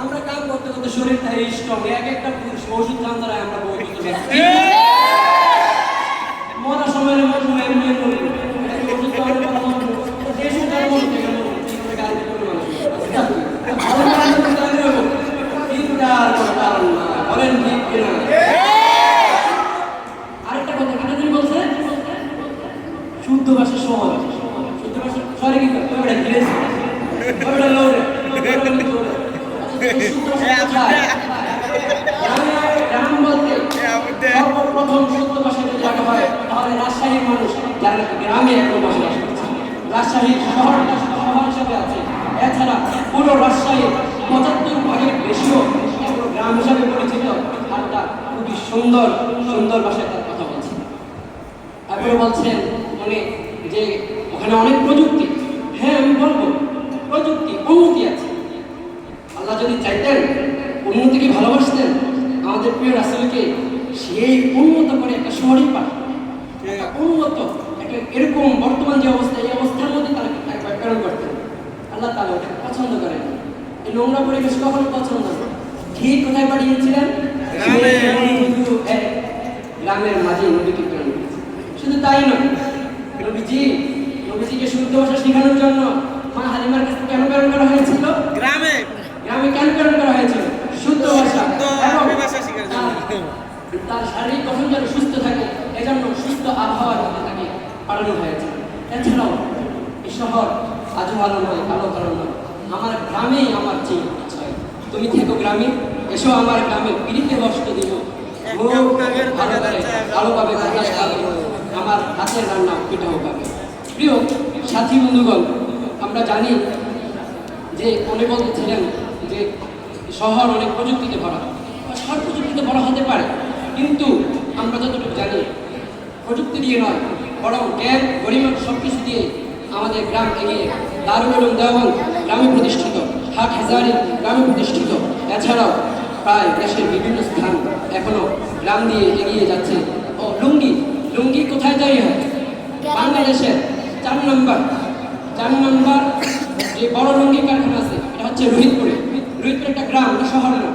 আমরা কাম করতে করতে শরীর থাকে স্ট্রং এক একটা পুরুষ ওষুধ খান দ্বারা আমরা মরার সময় এমনি মরবো এটা কি ওষুধ খাওয়ার কথা মরবো? তো যে সুন্দর মরবো, সেটা মরবো। ঠিক করে গাড়ি করে মানুষ মরবো। ভালো মানুষ তো তাই হব। চিন্তার কোনো কারণ না। বলেন ঠিক কিনা? আরেকটা কথা কেন তুমি বলছেন শুদ্ধ ভাষা সহজ শুদ্ধ ভাষা সরি কি করতে হবে গ্রেস ওটা লোরে গ্রাম সর্বপ্রথম শুদ্ধ ভাষা যদি রাখা হয় তাহলে রাজশাহীর মানুষ যারা গ্রামে এখন বসবাস করছে। রাজশাহী শহরটা শহর হিসেবে আছে। এছাড়া পুরো রাজশাহী পঁচাত্তর ভাগের বেশিও গ্রাম হিসাবে পরিচিত। আর তা খুবই সুন্দর সুন্দর ভাষায় তার কথা বলছে। তারপরে বলছেন মানে যে ওখানে অনেক প্রযুক্তি। হ্যাঁ আমি বলব প্রযুক্তি উন্নতি আছে। আল্লাহ যদি চাইতেন উন্নতিকে ভালোবাসতেন আমাদের প্রিয় রাসেলকে সেই উন্নত করে একটা শহরই পাঠান একটা উন্নত একটা এরকম বর্তমান যে অবস্থা এই অবস্থার মধ্যে তারা প্রেরণ করতেন? আল্লাহ তালা ওটাকে পছন্দ করেন। এই নোংরা পরিবেশ কখনো পছন্দ না। ঠিক কোথায় পাঠিয়েছিলেন? এক গ্রামের মাঝে নদীকে প্রেরণ করেছে শুধু তাই নয় নবীজি নবীজিকে শুদ্ধ ভাষা শেখানোর জন্য মা হালিমার কাছে কেন প্রেরণ করা হয়েছিল? গ্রামে। গ্রামে কেন প্রেরণ করা হয়েছিল? শুদ্ধ ভাষা। তার- শারীরিক গঠন যেন সুস্থ থাকে এজন্য সুস্থ আবহাওয়ার মধ্যে তাকে পাঠানো হয়েছে। এছাড়াও এই শহর আজও ভালো নয় ভালো ভালো নয়। আমার গ্রামেই আমার চেয়ে তুমি থেকো গ্রামে এসো আমার গ্রামে পিড়িতে বসতে ভালো যাচ্ছে, ভালোভাবে পাবে আমার হাতের রান্না পিঠাও পাবে প্রিয় সাথী বন্ধুগণ, আমরা জানি যে উনি বলতেছিলেন যে শহর অনেক প্রযুক্তিতে ভরা। শহর প্রযুক্তিতে ভরা হতে পারে, কিন্তু আমরা যতটুকু জানি, প্রযুক্তি দিয়ে নয়, বরং জ্ঞান, গরিমা সব কিছু দিয়ে আমাদের গ্রাম এগিয়ে দারুল উলুম দেওয়ান গ্রামে প্রতিষ্ঠিত, হাট হাজারি গ্রামে প্রতিষ্ঠিত। এছাড়াও প্রায় দেশের বিভিন্ন স্থান এখনও গ্রাম দিয়ে এগিয়ে যাচ্ছে। ও লুঙ্গি লুঙ্গি কোথায় তৈরি হয় বাংলাদেশের চার নম্বর চার নম্বর যে বড় লুঙ্গি কারখানা আছে, এটা হচ্ছে রোহিতপুরে। রোহিতপুর একটা গ্রাম শহর না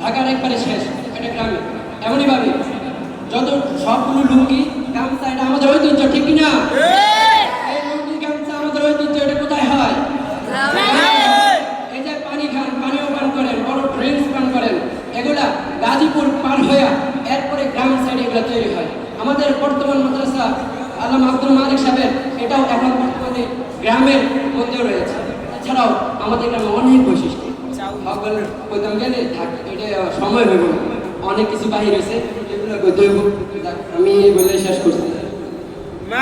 ঢাকার একবারে শেষ একটা গ্রামে। এমনইভাবে যত সবগুলো লুঙ্গি, গামছা, এটা আমাদের ঐতিহ্য, ঠিক কিনা এই লুঙ্গি গামছা আমাদের ঐতিহ্য এটা কোথায় হয় এই যে পানি খান পানিও পান করেন বড় ড্রিঙ্কস পান করেন এগুলা গাজীপুর পার হইয়া এরপরে গ্রাম সাইডে এগুলো তৈরি হয় আমাদের বর্তমান মাদ্রাসা আলম আব্দুল মালিক সাহেবের, এটাও এখন বর্তমানে গ্রামের মধ্যে রয়েছে। এছাড়াও আমাদের গ্রামে অনেক বৈশিষ্ট্য। প্রথম গেলে এটা সময় হইব অনেক কিছু বাহির হয়েছে, এগুলো আমি বলে শেষ করছি।